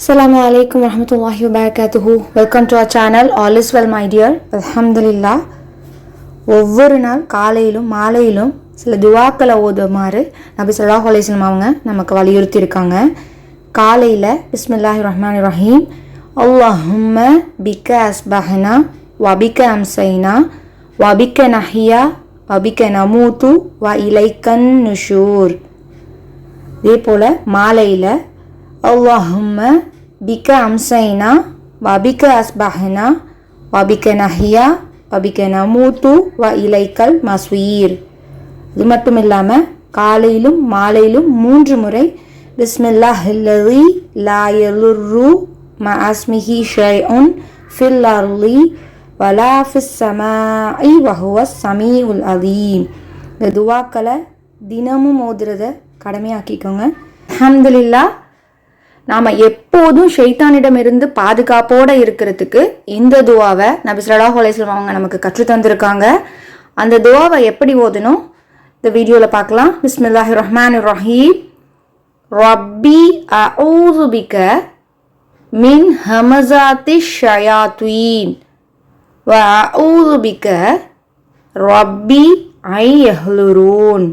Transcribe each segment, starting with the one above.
அஸ்லாம் வலைக்கம் வரமத்துல்லாஹி wabarakatuhu. Welcome to our channel all is well my dear அல்ஹம்துலில்லா ஒவ்வொரு நாள் காலையிலும் மாலையிலும் சில துவாக்களை ஓதுமாறு நபி ஸல்லல்லாஹு அலைஹி அவங்க நமக்கு வலியுறுத்தி இருக்காங்க காலையில் பிஸ்மில்லாஹி ரஹ்மான் ரஹீம் அல்லாஹும்ம பிக்க அஸ்பஹனா வபிக்க அம்சைனா வபிக்க நஹியா வபிக்க நமூத்து வ இலைக்கன் நுஷூர். இதே போல் மாலையில் அல்லாஹும்ம பிக்க அம்சைனா வபிக்க அஸ்பஹனா வபிக்க நஹியா வபிக்க நமூத்து வ இலைக்கல் மஸ்வீர் இது மட்டும் இல்லாமல் காலையிலும் மாலையிலும் மூன்று முறை பிஸ்மில்லாஹ் இல்லதி லாயலுர்ரு ம அஸ்மிஹி ஷைஉன் ஃபில் அர்லி வலா ஃபிஸ் சமாஇ வஹுவ சமீஉல் அலீம். இந்த துவாக்களை தினமும் ஓதுறத கடமையாக்கிக்கோங்க. அஹமதுல்லா நாம் எப்போதும் ஷெய்தானிடமிருந்து பாதுகாப்போடு இருக்கிறதுக்கு இந்த துவாவை நபி சலாஹ் அலைஹி அவங்க நமக்கு கற்றுத் தந்திருக்காங்க. அந்த துவாவை எப்படி ஓதணும்? இந்த வீடியோவில் பார்க்கலாம். பிஸ்மில்லாஹி ரஹ்மான் ரஹீம். ரப்பி அஊது பிக மின் ஹமசாத்தி ஷயாத்வீன் வ பிக ரப்பி ஐ எஹ்லுரூன்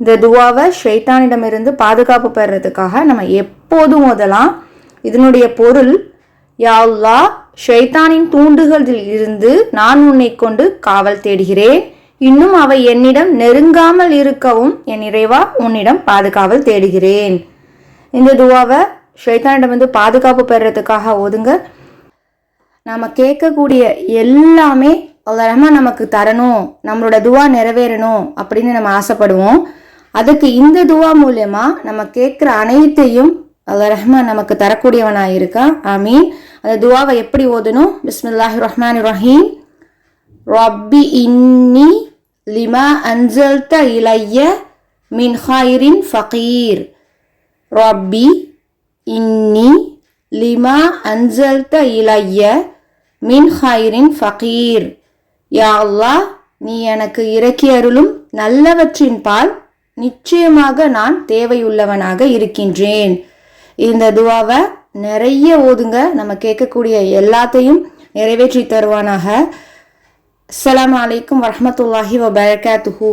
இந்த துவாவை ஷைத்தானிடமிருந்து பாதுகாப்பு பெறுறதுக்காக நம்ம எப்போதும் ஓதலாம்? இதனுடைய பொருள் யா அல்லாஹ் ஷைத்தானின் தூண்டுகளில் இருந்து நான் உன்னை கொண்டு காவல் தேடுகிறேன். இன்னும் அவை என்னிடம் நெருங்காமல் இருக்கவும் என் இறைவா உன்னிடம் பாதுகாவல் தேடுகிறேன். இந்த துவாவை ஷைத்தானிடமிருந்து பாதுகாப்பு பெறுறதுக்காக ஓதுங்க. நாம் கேட்கக்கூடிய எல்லாமே அல்லாஹ் நமக்கு தரணும் நம்மளோட துவா நிறைவேறணும் அப்படின்னு நம்ம ஆசைப்படுவோம். அதுக்கு இந்த துவா மூலயமா நம்ம கேட்குற அனைத்தையும் அல்லாஹ் ரஹ்மான் நமக்கு தரக்கூடியவனாக இருக்கான் ஆமீன். அந்த துவாவை எப்படி ஓதணும்? பிஸ்மில்லாஹி ரஹ்மான் ரஹீம். ரப்பி இன்னி லிமா அன்சல்த இலைய மின் ஃபகீர். ரப்பி இன்னி லிமா அன்சல்த இலைய மின் ஃபகீர். யா அல்லா நீ எனக்கு இறக்கி அருளும் நல்லவற்றின் பால் நிச்சயமாக நான் தேவையுள்ளவனாக இருக்கின்றேன். இந்த துவாவை நிறைய ஓதுங்க. நம்ம கேட்கக்கூடிய எல்லாத்தையும் நிறைவேற்றி தருவானாக. அஸ்ஸலாமு அலைக்கும் வரஹ்மத்துல்லாஹி வபரகாத்துஹு.